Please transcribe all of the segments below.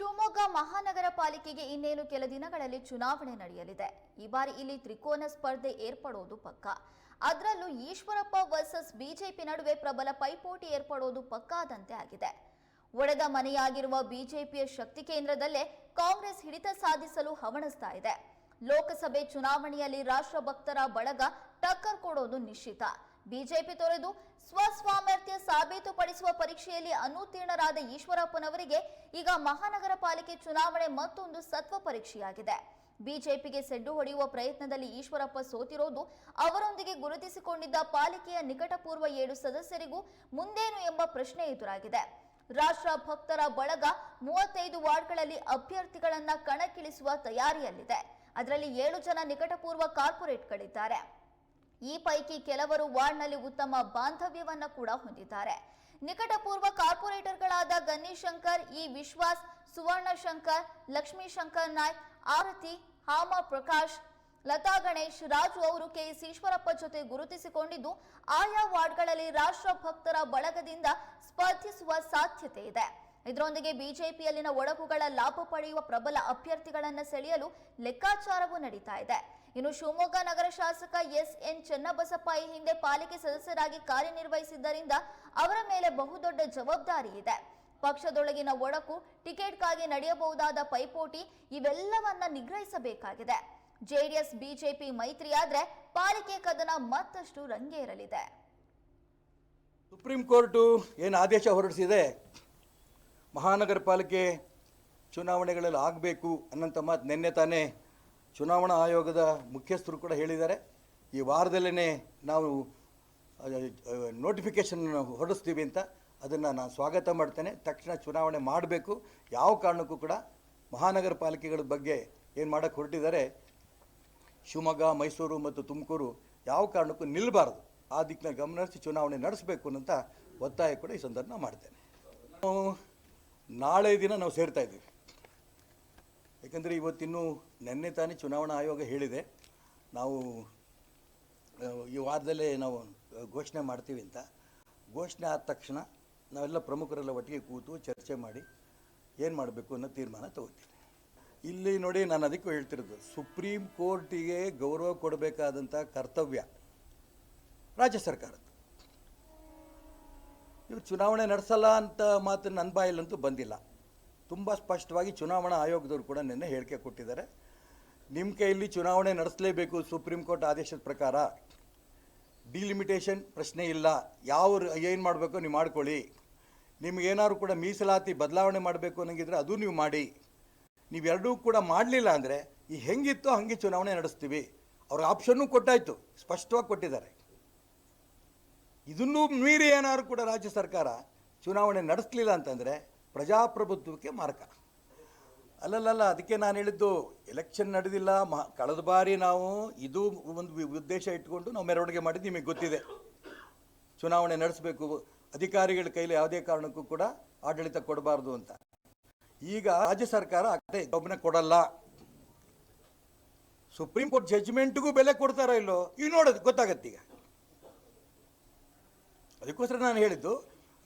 ಶಿವಮೊಗ್ಗ ಮಹಾನಗರ ಪಾಲಿಕೆಗೆ ಇನ್ನೇನು ಕೆಲ ದಿನಗಳಲ್ಲಿ ಚುನಾವಣೆ ನಡೆಯಲಿದೆ. ಈ ಬಾರಿ ಇಲ್ಲಿ ತ್ರಿಕೋನ ಸ್ಪರ್ಧೆ ಏರ್ಪಡೋದು ಪಕ್ಕ. ಅದರಲ್ಲೂ ಈಶ್ವರಪ್ಪ ವರ್ಸಸ್ ಬಿಜೆಪಿ ನಡುವೆ ಪ್ರಬಲ ಪೈಪೋಟಿ ಏರ್ಪಡೋದು ಪಕ್ಕಾದಂತೆ ಆಗಿದೆ. ಒಡೆದ ಮನೆಯಾಗಿರುವ ಬಿಜೆಪಿಯ ಶಕ್ತಿ ಕೇಂದ್ರದಲ್ಲೇ ಕಾಂಗ್ರೆಸ್ ಹಿಡಿತ ಸಾಧಿಸಲು ಹವಣಿಸ್ತಾ ಇದೆ. ಲೋಕಸಭೆ ಚುನಾವಣೆಯಲ್ಲಿ ರಾಷ್ಟ್ರಭಕ್ತರ ಬಳಗ ಟಕ್ಕರ್ ಕೊಡೋದು ನಿಶ್ಚಿತ. ಬಿಜೆಪಿ ತೊರೆದು ಸ್ವಸ್ವಾಮರ್ಥ್ಯ ಸಾಬೀತುಪಡಿಸುವ ಪರೀಕ್ಷೆಯಲ್ಲಿ ಅನುತ್ತೀರ್ಣರಾದ ಈಶ್ವರಪ್ಪನವರಿಗೆ ಈಗ ಮಹಾನಗರ ಪಾಲಿಕೆ ಚುನಾವಣೆ ಮತ್ತೊಂದು ಸತ್ವ ಪರೀಕ್ಷೆಯಾಗಿದೆ. ಬಿಜೆಪಿಗೆ ಸೆಡ್ಡು ಹೊಡೆಯುವ ಪ್ರಯತ್ನದಲ್ಲಿ ಈಶ್ವರಪ್ಪ ಸೋತಿರೋದು ಅವರೊಂದಿಗೆ ಗುರುತಿಸಿಕೊಂಡಿದ್ದ ಪಾಲಿಕೆಯ ನಿಕಟಪೂರ್ವ ಏಳು ಸದಸ್ಯರಿಗೂ ಮುಂದೇನು ಎಂಬ ಪ್ರಶ್ನೆ ಎದುರಾಗಿದೆ. ರಾಷ್ಟ್ರ ಭಕ್ತರ ಬಳಗ ಮೂವತ್ತೈದು ವಾರ್ಡ್ಗಳಲ್ಲಿ ಅಭ್ಯರ್ಥಿಗಳನ್ನ ಕಣಕ್ಕಿಳಿಸುವ ತಯಾರಿಯಲ್ಲಿದೆ. ಅದರಲ್ಲಿ ಏಳು ಜನ ನಿಕಟಪೂರ್ವ ಕಾರ್ಪೊರೇಟ್ಗಳಿದ್ದಾರೆ. ಈ ಪೈಕಿ ಕೆಲವರು ವಾರ್ಡ್ನಲ್ಲಿ ಉತ್ತಮ ಬಾಂಧವ್ಯವನ್ನು ಕೂಡ ಹೊಂದಿದ್ದಾರೆ. ನಿಕಟಪೂರ್ವ ಕಾರ್ಪೊರೇಟರ್ಗಳಾದ ಗನ್ನಿಶಂಕರ್ ಶಂಕರ್ ಇ ವಿಶ್ವಾಸ್ ಸುವರ್ಣ ಶಂಕರ್ ಲಕ್ಷ್ಮೀ ಶಂಕರ್ ನಾಯ್ಕ್ ಆರತಿ, ಹಾಮ ಪ್ರಕಾಶ್, ಲತಾ ಗಣೇಶ್, ರಾಜು ಅವರು ಕೆಎಸ್ ಈಶ್ವರಪ್ಪ ಜೊತೆ ಗುರುತಿಸಿಕೊಂಡಿದ್ದು, ಆಯಾ ವಾರ್ಡ್ಗಳಲ್ಲಿ ರಾಷ್ಟ್ರ ಭಕ್ತರ ಬಳಗದಿಂದ ಸ್ಪರ್ಧಿಸುವ ಸಾಧ್ಯತೆ ಇದೆ. ಇದರೊಂದಿಗೆ ಬಿಜೆಪಿಯಲ್ಲಿನ ಒಡಕುಗಳ ಲಾಭ ಪಡೆಯುವ ಪ್ರಬಲ ಅಭ್ಯರ್ಥಿಗಳನ್ನು ಸೆಳೆಯಲು ಲೆಕ್ಕಾಚಾರವೂ ನಡೀತಾ ಇದೆ. ಇನ್ನು ಶಿವಮೊಗ್ಗ ನಗರ ಶಾಸಕ ಎಸ್. ಎನ್. ಚೆನ್ನಬಸಪ್ಪ ಈ ಹಿಂದೆ ಪಾಲಿಕೆ ಸದಸ್ಯರಾಗಿ ಕಾರ್ಯನಿರ್ವಹಿಸಿದ್ದರಿಂದ ಅವರ ಮೇಲೆ ಬಹುದೊಡ್ಡ ಜವಾಬ್ದಾರಿ ಇದೆ. ಪಕ್ಷದೊಳಗಿನ ಒಡಕು, ಟಿಕೆಟ್ಗಾಗಿ ನಡೆಯಬಹುದಾದ ಪೈಪೋಟಿ ಇವೆಲ್ಲವನ್ನ ನಿಗ್ರಹಿಸಬೇಕಾಗಿದೆ. ಜೆಡಿಎಸ್, ಬಿಜೆಪಿ ಮೈತ್ರಿಯಾದ್ರೆ ಪಾಲಿಕೆ ಕದನ ಮತ್ತಷ್ಟು ರಂಗೇರಲಿದೆ. ಸುಪ್ರೀಂ ಕೋರ್ಟು ಏನು ಆದೇಶ ಹೊರಡಿಸಿದೆ? ಮಹಾನಗರ ಪಾಲಿಕೆ ಚುನಾವಣೆಗಳಲ್ಲಿ ಆಗಬೇಕು ಅನ್ನೋಂಥ ಮಾತು ನಿನ್ನೆ ತಾನೇ ಚುನಾವಣಾ ಆಯೋಗದ ಮುಖ್ಯಸ್ಥರು ಕೂಡ ಹೇಳಿದ್ದಾರೆ. ಈ ವಾರದಲ್ಲೇ ನಾವು ನೋಟಿಫಿಕೇಷನ್ ಹೊರಡಿಸ್ತೀವಿ ಅಂತ ಅದನ್ನು ನಾನು ಸ್ವಾಗತ ಮಾಡ್ತೇನೆ. ತಕ್ಷಣ ಚುನಾವಣೆ ಮಾಡಬೇಕು. ಯಾವ ಕಾರಣಕ್ಕೂ ಕೂಡ ಮಹಾನಗರ ಪಾಲಿಕೆಗಳ ಬಗ್ಗೆ ಏನು ಮಾಡೋಕ್ಕೆ ಹೊರಟಿದ್ದಾರೆ, ಶಿವಮೊಗ್ಗ, ಮೈಸೂರು ಮತ್ತು ತುಮಕೂರು ಯಾವ ಕಾರಣಕ್ಕೂ ನಿಲ್ಲಬಾರ್ದು ಆ ದಿಕ್ಕಿನ ಗಮನಿಸಿ ಚುನಾವಣೆ ನಡೆಸಬೇಕು ಅನ್ನೋಂಥ ಒತ್ತಾಯ ಕೂಡ ಈ ಸಂದರ್ಭ ಮಾಡ್ತೇನೆ. ನಾಳೆ ದಿನ ನಾವು ಸೇರ್ತಾ ಇದ್ದೀವಿ. ಯಾಕಂದರೆ ಇವತ್ತಿನ್ನೂ ನಿನ್ನೆ ತಾನೇ ಚುನಾವಣಾ ಆಯೋಗ ಹೇಳಿದೆ, ನಾವು ಈ ವಾರದಲ್ಲೇ ನಾವು ಘೋಷಣೆ ಮಾಡ್ತೀವಿ ಅಂತ. ಘೋಷಣೆ ಆದ ತಕ್ಷಣ ನಾವೆಲ್ಲ ಪ್ರಮುಖರೆಲ್ಲ ಒಟ್ಟಿಗೆ ಕೂತು ಚರ್ಚೆ ಮಾಡಿ ಏನು ಮಾಡಬೇಕು ಅನ್ನೋ ತೀರ್ಮಾನ ತಗೋತೀವಿ. ಇಲ್ಲಿ ನೋಡಿ ನಾನು ಅದಕ್ಕೂ ಹೇಳ್ತಿರೋದು, ಸುಪ್ರೀಂ ಕೋರ್ಟಿಗೆ ಗೌರವ ಕೊಡಬೇಕಾದಂಥ ಕರ್ತವ್ಯ ರಾಜ್ಯ ಸರ್ಕಾರದ್ದು. ಇವರು ಚುನಾವಣೆ ನಡೆಸಲ್ಲ ಅಂತ ಮಾತು ನನ್ನ ಬಾಯಲ್ಲಂತೂ ಬಂದಿಲ್ಲ. ತುಂಬ ಸ್ಪಷ್ಟವಾಗಿ ಚುನಾವಣಾ ಆಯೋಗದವರು ಕೂಡ ನಿನ್ನೆ ಹೇಳಿಕೆ ಕೊಟ್ಟಿದ್ದಾರೆ. ನಿಮ್ಮ ಕೈಯಲ್ಲಿ ಚುನಾವಣೆ ನಡೆಸಲೇಬೇಕು ಸುಪ್ರೀಂ ಕೋರ್ಟ್ ಆದೇಶದ ಪ್ರಕಾರ. ಡಿಲಿಮಿಟೇಷನ್ ಪ್ರಶ್ನೆ ಇಲ್ಲ. ಯಾವ ಏನು ಮಾಡಬೇಕು ನೀವು ಮಾಡ್ಕೊಳ್ಳಿ. ನಿಮಗೇನಾದ್ರು ಕೂಡ ಮೀಸಲಾತಿ ಬದಲಾವಣೆ ಮಾಡಬೇಕು ಅನ್ನಂಗಿದ್ರೆ ಅದು ನೀವು ಮಾಡಿ. ನೀವೆರಡೂ ಕೂಡ ಮಾಡಲಿಲ್ಲ ಅಂದರೆ ಈ ಹೆಂಗಿತ್ತೋ ಹಾಗೆ ಚುನಾವಣೆ ನಡೆಸ್ತೀವಿ. ಅವ್ರ ಆಪ್ಷನ್ನೂ ಕೊಟ್ಟಾಯಿತು. ಸ್ಪಷ್ಟವಾಗಿ ಕೊಟ್ಟಿದ್ದಾರೆ. ಇದನ್ನೂ ಮೀರಿ ಏನಾದ್ರು ಕೂಡ ರಾಜ್ಯ ಸರ್ಕಾರ ಚುನಾವಣೆ ನಡೆಸಲಿಲ್ಲ ಅಂತಂದರೆ ಪ್ರಜಾಪ್ರಭುತ್ವಕ್ಕೆ ಮಾರಕ. ಅಲ್ಲಲ್ಲಲ್ಲ, ಅದಕ್ಕೆ ನಾನು ಹೇಳಿದ್ದು ಎಲೆಕ್ಷನ್ ನಡೆದಿಲ್ಲ, ಮ, ಕಳೆದ ಬಾರಿ ನಾವು ಇದು ಒಂದು ಉದ್ದೇಶ ಇಟ್ಕೊಂಡು ನಾವು ಮೆರವಣಿಗೆ ಮಾಡಿದ್ದು ನಿಮಗೆ ಗೊತ್ತಿದೆ. ಚುನಾವಣೆ ನಡೆಸಬೇಕು, ಅಧಿಕಾರಿಗಳ ಕೈಲಿ ಯಾವುದೇ ಕಾರಣಕ್ಕೂ ಕೂಡ ಆಡಳಿತ ಕೊಡಬಾರ್ದು ಅಂತ. ಈಗ ರಾಜ್ಯ ಸರ್ಕಾರ ಅದೇ ಒಬ್ಬನೇ ಕೊಡಲ್ಲ. ಸುಪ್ರೀಂ ಕೋರ್ಟ್ ಜಜ್ಮೆಂಟ್ಗೂ ಬೆಲೆ ಕೊಡ್ತಾರೋ ಇಲ್ಲೋ ಈಗ ನೋಡೋದು ಈಗ. ಅದಕ್ಕೋಸ್ಕರ ನಾನು ಹೇಳಿದ್ದು,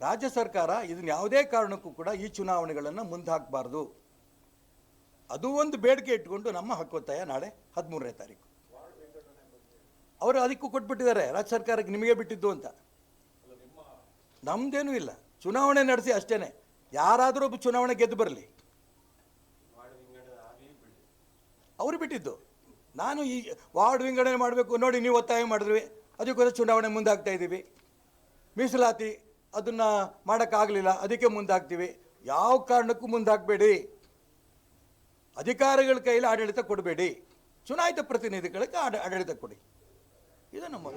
ರಾಜ್ಯ ಸರ್ಕಾರ ಇದನ್ನ ಯಾವುದೇ ಕಾರಣಕ್ಕೂ ಕೂಡ ಈ ಚುನಾವಣೆಗಳನ್ನು ಮುಂದೆ ಹಾಕಬಾರ್ದು ಅದು ಒಂದು ಬೇಡಿಕೆ ಇಟ್ಕೊಂಡು ನಮ್ಮ ಹಕ್ಕೊತ್ತಾಯ ನಾಳೆ ಹದಿಮೂರನೇ ತಾರೀಕು. ಅವರು ಅದಕ್ಕೂ ಕೊಟ್ಬಿಟ್ಟಿದ್ದಾರೆ, ರಾಜ್ಯ ಸರ್ಕಾರಕ್ಕೆ ನಿಮಗೆ ಬಿಟ್ಟಿದ್ದು ಅಂತ. ನಮ್ದೇನೂ ಇಲ್ಲ. ಚುನಾವಣೆ ನಡೆಸಿ ಅಷ್ಟೇನೆ. ಯಾರಾದರೂ ಒಬ್ಬ ಚುನಾವಣೆ ಗೆದ್ದು ಬರಲಿ. ಅವರು ಬಿಟ್ಟಿದ್ದು. ನಾನು ಈ ವಾರ್ಡ್ ವಿಂಗಡಣೆ ಮಾಡಬೇಕು, ನೋಡಿ ನೀವು ಒತ್ತಾಯ ಮಾಡಿದ್ವಿ ಅದಕ್ಕೋಸ್ಕರ ಚುನಾವಣೆ ಮುಂದೆ ಹಾಕ್ತಾ ಇದ್ದೀವಿ ಮೀಸಲಾತಿ ಅದನ್ನು ಮಾಡೋಕ್ಕಾಗಲಿಲ್ಲ, ಅದಕ್ಕೆ ಮುಂದಾಗ್ತೀವಿ. ಯಾವ ಕಾರಣಕ್ಕೂ ಮುಂದಾಗಬೇಡಿ. ಅಧಿಕಾರಿಗಳ ಕೈಯಲ್ಲಿ ಆಡಳಿತ ಕೊಡಬೇಡಿ. ಚುನಾಯಿತ ಪ್ರತಿನಿಧಿಗಳಿಗೆ ಆಡ, ಆಡಳಿತ ಕೊಡಿ. ಇದು ನಮ್ಮ